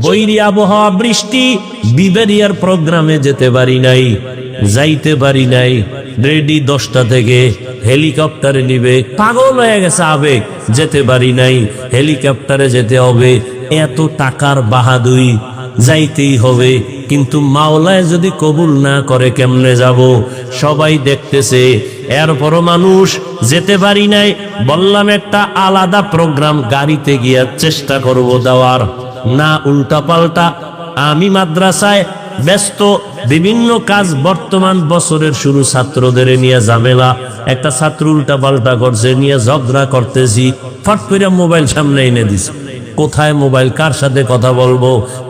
বৈরি আবহাওয়া বৃষ্টি, বিবেরিয়ার প্রোগ্রামে যেতে পারি নাই, যাইতে পারি নাই। রেডি দশটা থেকে হেলিকপ্টারে নিবে। পাগল হয়ে গেছে আবেগ, যেতে পারি নাই। হেলিকপ্টারে যেতে হবে। এত টাকার বাহাদুরি। যাইতেই হবে। কিন্তু মাওলায় যদি কবুল না করে, কেমনে যাব? সবাই দেখতেছে, এরপরও মানুষ যেতে পারি নাই। বললাম, একটা আলাদা প্রোগ্রাম গাড়িতে গিয়ে চেষ্টা করব দেওয়ার। না উল্টা পাল্টা আমি মাদ্রাসায় ব্যস্ত। বিভিন্ন কাজ বর্তমান বছরের শুরু ছাত্রদের নিয়ে ঝামেলা। একটা ছাত্র উল্টা পাল্টা করছে, নিয়ে ঝগড়া করতেছি। ফট করে মোবাইল সামনে এনে দিছে। কোথায় মোবাইল, কার সাথে কথা বলব?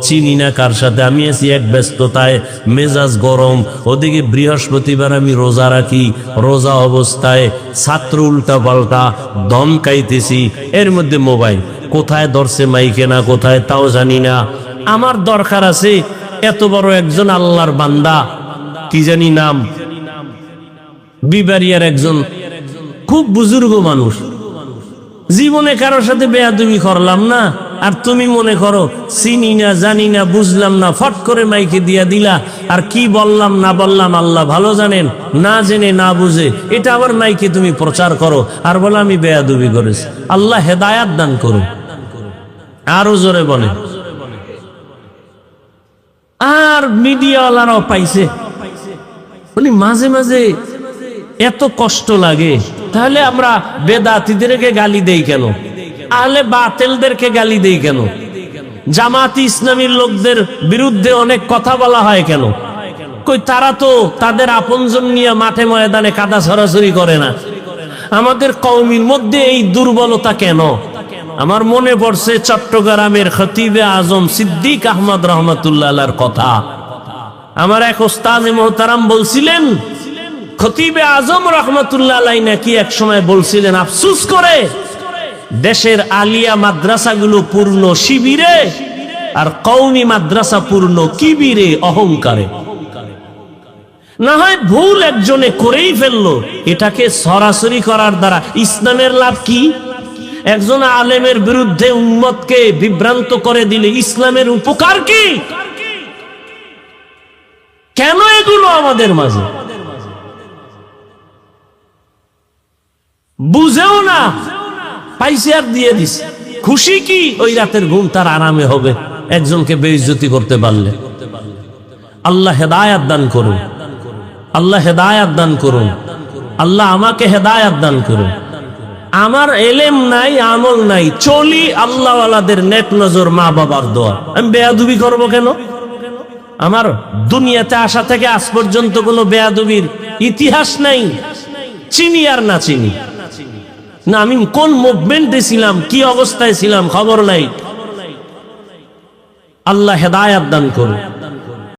চিনি না কার সাথে? আমি আছি এক ব্যস্ততায়, মেজাজ গরম। ওদিকে বৃহস্পতিবার আমি রোজা রাখি, রোজা অবস্থায় ছাত্র উল্টা পাল্টা দম খাইতেছি। এর মধ্যে মোবাইল, কোথায় ধরছে মাইকে না, কোথায় তাও জানি না। আমার দরকার আছে এত বড় একজন আল্লাহর বান্দা, কি জানি নাম? বিবারিয়ার একজন, খুব বুজুর্গ মানুষ। জীবনে কারোর সাথে বেয়াদুমি করলাম না। আর তুমি মনে করো, চিনি না, জানি না, বুঝলাম না, ফট করে মাইকে দিয়া দিলা। আর কি বললাম, না বললাম, আল্লাহ ভালো জানেন, না জেনে, না বুঝে, এটা আবার মাইকে তুমি প্রচার করো। আর বলো, আমি বেয়াদুবি করেছি। আল্লাহ হেদায়াত দান করো আরও জোরে বলে। আর মিডিয়াওয়ালারাও পাইছে। উনি মাঝে মাঝে এত কষ্ট লাগে। তাহলে আমরা বেদাতিদেরকে গালি দেই কেন? আহলে বাতেলদেরকে গালি দেই কেন? জামাতি ইসলামীর লোকদের বিরুদ্ধে অনেক কথা বলা হয় কেন? কই তারা তো তাদের আপনজন নিয়ে মাঠে ময়দানে কাদা সরাসরি করে না। আমাদের কওমির মধ্যে এই দুর্বলতা কেন? আমার মনে পড়ছে চট্টগ্রামের খতিবে আজম সিদ্দিক আহমদ রহমতুল্লাহ কথা। আমার এক ওস্তাদ মোহতারাম বলছিলেন খতিবে আজম রহমতুল্লাহ আলাই নাকি এক সময় বলছিলেন, আফসুস করে, দেশের আলিয়া মাদ্রাসাগুলো পূর্ণ শিবিরে আর কৌমি মাদ্রাসা পূর্ণ কিবিরে, অহংকারে। না হয় ভুল একজনে করেই ফেলল, এটাকে সরাসরি করার দ্বারা ইসলামের লাভ কি? একজন আলেমের বিরুদ্ধে উম্মতকে বিভ্রান্ত করে দিলে ইসলামের উপকার কি? কেন এগুলো আমাদের মাঝে? বুঝেও না। পাইছে আর দিয়ে দিস খুশি কি? ওই রাতের ঘুম তার আরামে হবে। একজনকে বেইজ্জতি করতে পারলে। আল্লাহ হেদায়াত দান করুন। আল্লাহ হেদায়াত দান করুন। আল্লাহ আমাকে হেদায়াত দান করুন। আমার এলেম নাই, আমল নাই। চলি আল্লাহওয়ালাদের নেট নজর মা বাবার দোয়া। আমি বেয়াদুবি করব কেন? আমার দুনিয়াতে আসা থেকে আজ পর্যন্ত কোনো বেয়াদুবির ইতিহাস নাই। চিনি আর না চিনি। না আমি কোন মুভমেন্টে ছিলাম কি অবস্থায় ছিলাম খবর নাই। আল্লাহ হেদায়াত দান করুন।